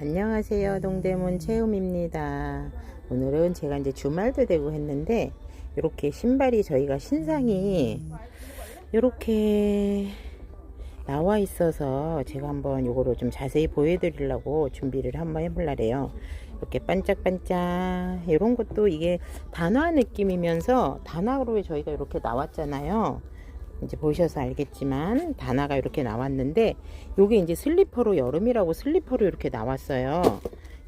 안녕하세요. 동대문 체험입니다. 오늘은 제가 이제 주말도 되고 했는데 이렇게 신발이 저희가 신상이 이렇게 나와 있어서 제가 한번 요거를 좀 자세히 보여드리려고 준비를 한번 해볼라래요. 이렇게 반짝반짝 이런 것도 이게 단화 느낌이면서 단화로 저희가 이렇게 나왔잖아요. 이제 보셔서 알겠지만 단화가 이렇게 나왔는데 요게 이제 슬리퍼로 여름이라고 슬리퍼로 이렇게 나왔어요.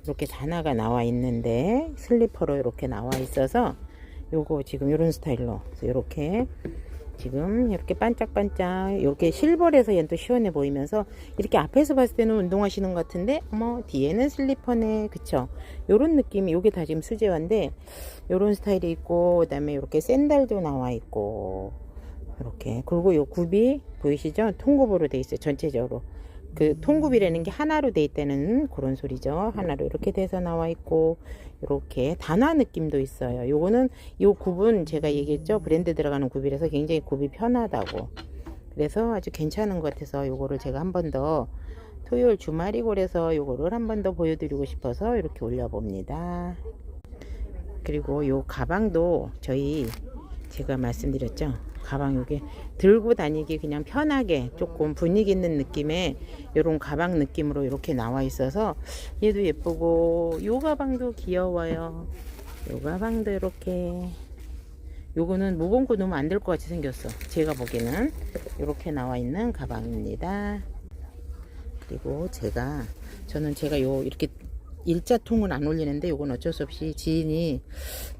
이렇게 단화가 나와 있는데 슬리퍼로 이렇게 나와 있어서 요거 지금 이런 스타일로 이렇게 지금 이렇게 반짝반짝 이렇게 실버에서 얘는 또 시원해 보이면서 이렇게 앞에서 봤을 때는 운동하시는 것 같은데 어머 뒤에는 슬리퍼네 그쵸 요런 느낌이 요게 다 지금 수제화인데 요런 스타일이 있고 그 다음에 이렇게 샌들도 나와 있고 이렇게. 그리고 요 굽이 보이시죠? 통굽으로 돼 있어요 전체적으로. 그 통굽이라는 게 하나로 돼 있다는 그런 소리죠. 하나로 이렇게 돼서 나와 있고 이렇게 단화 느낌도 있어요. 요거는 요 굽은 제가 얘기했죠? 브랜드 들어가는 굽이라서 굉장히 굽이 편하다고. 그래서 아주 괜찮은 것 같아서 요거를 제가 한 번 더 토요일 주말이고 그래서 요거를 한 번 더 보여드리고 싶어서 이렇게 올려봅니다. 그리고 요 가방도 저희 제가 말씀드렸죠 가방 요게 들고 다니기 그냥 편하게 조금 분위기 있는 느낌의 요런 가방 느낌으로 이렇게 나와 있어서 얘도 예쁘고 요 가방도 귀여워요. 요 가방도 이렇게. 요거는 무거운거 넣으면 안 될 것 같이 생겼어. 제가 보기에는 이렇게 나와 있는 가방입니다. 그리고 제가 저는 제가 요 이렇게 일자통은 안 올리는데 요건 어쩔 수 없이 지인이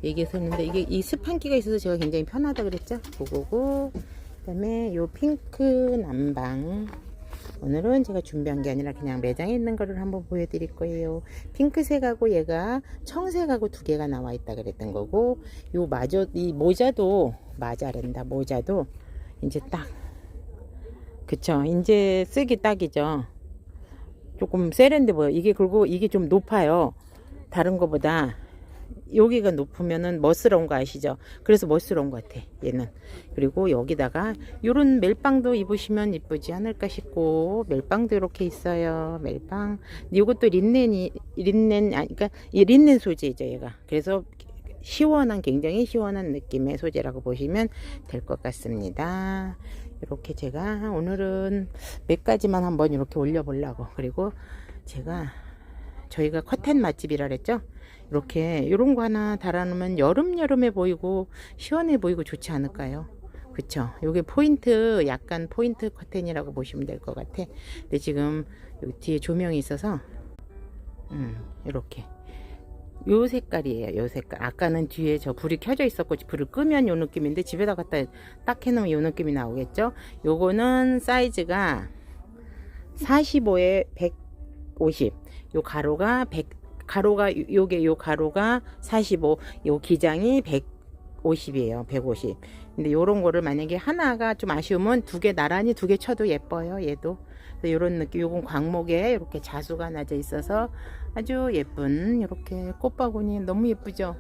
얘기했었는데 이게 이 스판기가 있어서 제가 굉장히 편하다 그랬죠? 그거고. 그 다음에 요 핑크 남방. 오늘은 제가 준비한 게 아니라 그냥 매장에 있는 거를 한번 보여드릴 거예요. 핑크색하고 얘가 청색하고 두 개가 나와 있다 그랬던 거고 요 마저 이 모자도 마자랜다. 모자도 이제 딱. 그쵸? 이제 쓰기 딱이죠 조금 세련돼 보여. 이게 그리고 이게 좀 높아요. 다른 거보다 여기가 높으면은 멋스러운 거 아시죠? 그래서 멋스러운 것 같아. 얘는. 그리고 여기다가 요런 멜빵도 입으시면 이쁘지 않을까 싶고 멜빵도 이렇게 있어요. 멜빵. 이것도 린넨이 린넨 아니 그러니까 이 린넨 소재죠, 얘가. 그래서 시원한 굉장히 시원한 느낌의 소재라고 보시면 될 것 같습니다. 이렇게 제가 오늘은 몇 가지만 한번 이렇게 올려보려고. 그리고 제가 저희가 커튼 맛집이라 그랬죠? 이렇게 이런 거 하나 달아놓으면 여름 여름해 보이고 시원해 보이고 좋지 않을까요? 그쵸? 요게 포인트 약간 포인트 커튼이라고 보시면 될 것 같아. 근데 지금 여기 뒤에 조명이 있어서 음 이렇게 요 색깔이에요. 요 색깔. 아까는 뒤에 저 불이 켜져 있었고 불을 끄면 요 느낌인데 집에다 갖다 딱 해놓으면 요 느낌이 나오겠죠. 요거는 사이즈가 45에 150. 요 가로가 100 가로가 요게 요 가로가 45. 요 기장이 150이에요. 150. 근데 요런 거를 만약에 하나가 좀 아쉬우면 두 개 나란히 두 개 쳐도 예뻐요. 얘도. 이런 느낌, 요건 광목에 이렇게 자수가 나져 있어서 아주 예쁜 이렇게 꽃바구니. 너무 예쁘죠?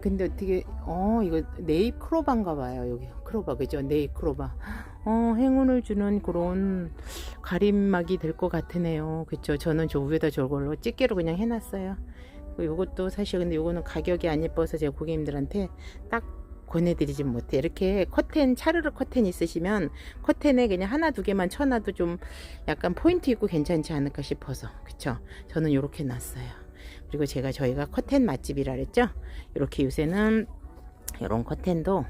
근데 어떻게 어 이거 네잎 크로바인가 봐요 여기. 크로바 그죠? 네잎 크로바. 어 행운을 주는 그런 가림막이 될 것 같으네요. 그쵸? 저는 저 위에다 저걸로 집게로 그냥 해놨어요. 요것도 사실 근데 요거는 가격이 안 예뻐서 제가 고객님들한테 딱 권해드리지 못해. 이렇게 커튼, 차르르 커튼 있으시면 커튼에 그냥 하나 두 개만 쳐놔도 좀 약간 포인트 있고 괜찮지 않을까 싶어서. 그쵸? 저는 이렇게 놨어요. 그리고 제가 저희가 커튼 맛집이라 그랬죠? 이렇게 요새는 이런 커튼도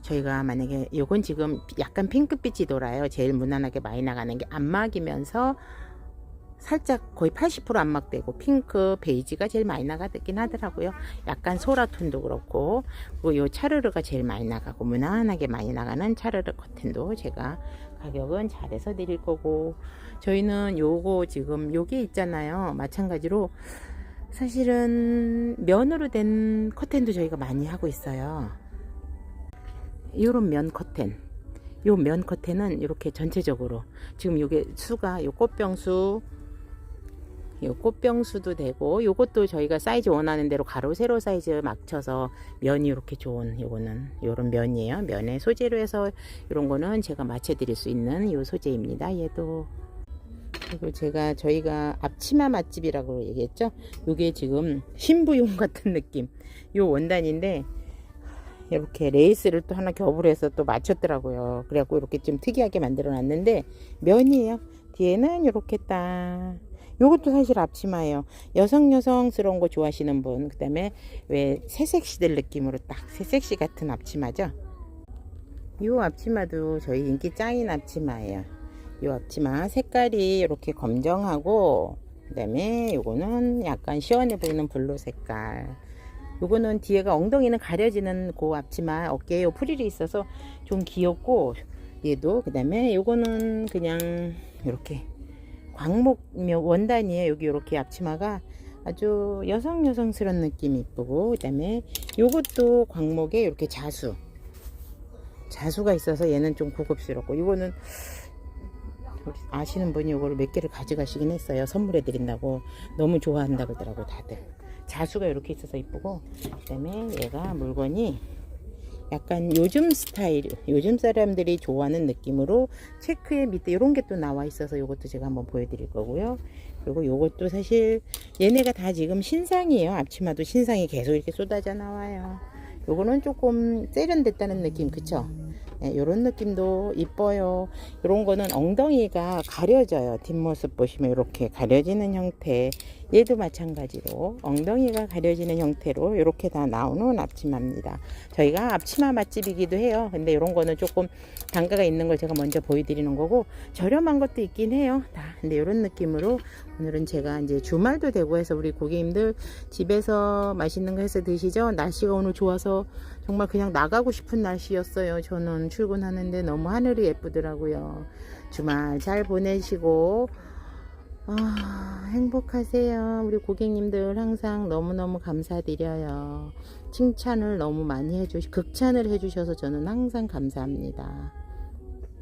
저희가 만약에 요건 지금 약간 핑크빛이 돌아요. 제일 무난하게 많이 나가는 게 안막이면서 살짝 거의 80% 안막되고 핑크, 베이지가 제일 많이 나가긴 하더라고요. 약간 소라톤도 그렇고 그리고 요 차르르가 제일 많이 나가고 무난하게 많이 나가는 차르르 커튼도 제가 가격은 잘해서 드릴 거고 저희는 요거 지금 요게 있잖아요. 마찬가지로 사실은 면으로 된 커튼도 저희가 많이 하고 있어요. 요런 면 커튼 요면 커튼은 이렇게 전체적으로 지금 요게 수가 요 꽃병수 요 꽃병수도 되고 요것도 저희가 사이즈 원하는 대로 가로 세로 사이즈 맞춰서 면이 이렇게 좋은 요거는 요런 면이에요 면의 소재로 해서 이런 거는 제가 맞춰 드릴 수 있는 요 소재입니다 얘도 그리고 제가 저희가 앞치마 맛집이라고 얘기했죠. 요게 지금 신부용 같은 느낌. 요 원단인데 이렇게 레이스를 또 하나 겹을 해서 또 맞췄더라고요. 그래갖고 이렇게 좀 특이하게 만들어 놨는데 면이에요. 뒤에는 이렇게 딱. 요것도 사실 앞치마예요. 여성 여성스러운 거 좋아하시는 분. 그 다음에 왜 새색시들 느낌으로 딱 새색시 같은 앞치마죠. 요 앞치마도 저희 인기 짱인 앞치마예요. 요 앞치마 색깔이 이렇게 검정하고 그 다음에 요거는 약간 시원해 보이는 블루 색깔. 요거는 뒤에가 엉덩이는 가려지는 그 앞치마 어깨에 요 프릴이 있어서 좀 귀엽고 얘도 그 다음에 요거는 그냥 이렇게 광목 원단이에요. 여기 이렇게 앞치마가 아주 여성 여성스러운 느낌이 이쁘고 그다음에 요것도 광목에 이렇게 자수 자수가 있어서 얘는 좀 고급스럽고 이거는 아시는 분이 이거를 몇 개를 가져가시긴 했어요. 선물해 드린다고 너무 좋아한다 그러더라고 다들. 자수가 이렇게 있어서 이쁘고 그다음에 얘가 물건이 약간 요즘 스타일, 요즘 사람들이 좋아하는 느낌으로 체크에 밑에 이런 게 또 나와 있어서 이것도 제가 한번 보여드릴 거고요. 그리고 요것도 사실 얘네가 다 지금 신상이에요. 앞치마도 신상이 계속 이렇게 쏟아져 나와요. 요거는 조금 세련됐다는 느낌, 그쵸? 네, 요런 느낌도 이뻐요. 요런 거는 엉덩이가 가려져요. 뒷모습 보시면 이렇게 가려지는 형태. 얘도 마찬가지로 엉덩이가 가려지는 형태로 이렇게 다 나오는 앞치마입니다. 저희가 앞치마 맛집이기도 해요. 근데 이런 거는 조금 단가가 있는 걸 제가 먼저 보여드리는 거고 저렴한 것도 있긴 해요. 다. 근데 이런 느낌으로 오늘은 제가 이제 주말도 되고 해서 우리 고객님들 집에서 맛있는 거 해서 드시죠. 날씨가 오늘 좋아서 정말 그냥 나가고 싶은 날씨였어요. 저는 출근하는데 너무 하늘이 예쁘더라고요. 주말 잘 보내시고 아, 행복하세요. 우리 고객님들 항상 너무너무 감사드려요. 칭찬을 너무 많이 해주시, 극찬을 해주셔서 저는 항상 감사합니다.